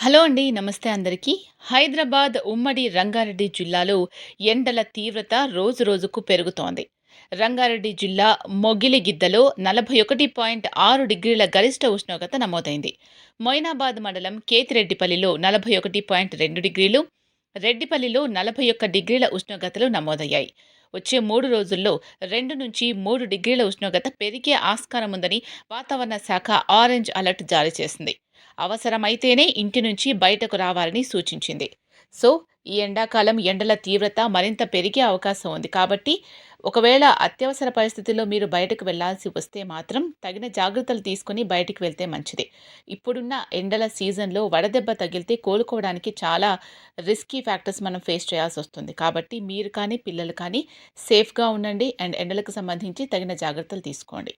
Hello అండి నమస్తే అందరికీ. హైదరాబాద్ ఉమ్మడి రంగారెడ్డి జిల్లాలో ఎండల తీవ్రత రోజు రోజుకు పెరుగుతోంది. రంగారెడ్డి జిల్లా మొగిలిగిద్దలో నలభై ఒకటి పాయింట్ ఆరు డిగ్రీల గరిష్ట ఉష్ణోగ్రత నమోదైంది. మొయినాబాద్ మండలం కేతిరెడ్డిపల్లిలో నలభై ఒకటి పాయింట్ రెండు డిగ్రీలు రెడ్డిపల్లిలో నలభై ఒక్క డిగ్రీల ఉష్ణోగ్రతలు నమోదయ్యాయి. వచ్చే మూడు రోజుల్లో రెండు నుంచి మూడు డిగ్రీల ఉష్ణోగ్రత పెరిగే ఆస్కారం ఉందని వాతావరణ శాఖ ఆరెంజ్ అలర్ట్ జారీ చేసింది. అవసరమైతేనే ఇంటి నుంచి బయటకు రావాలని సూచించింది. సో ఈ ఎండాకాలం ఎండల తీవ్రత మరింత పెరిగే అవకాశం ఉంది కాబట్టి ఒకవేళ అత్యవసర పరిస్థితుల్లో మీరు బయటకు వెళ్ళాల్సి వస్తే మాత్రం తగిన జాగ్రత్తలు తీసుకుని బయటకు వెళ్తే మంచిది. ఇప్పుడున్న ఎండల సీజన్లో వడదెబ్బ తగిలితే కోలుకోవడానికి చాలా రిస్కీ ఫ్యాక్టర్స్ మనం ఫేస్ చేయాల్సి వస్తుంది. కాబట్టి మీరు కానీ పిల్లలు కానీ సేఫ్గా ఉండండి అండ్ ఎండలకు సంబంధించి తగిన జాగ్రత్తలు తీసుకోండి.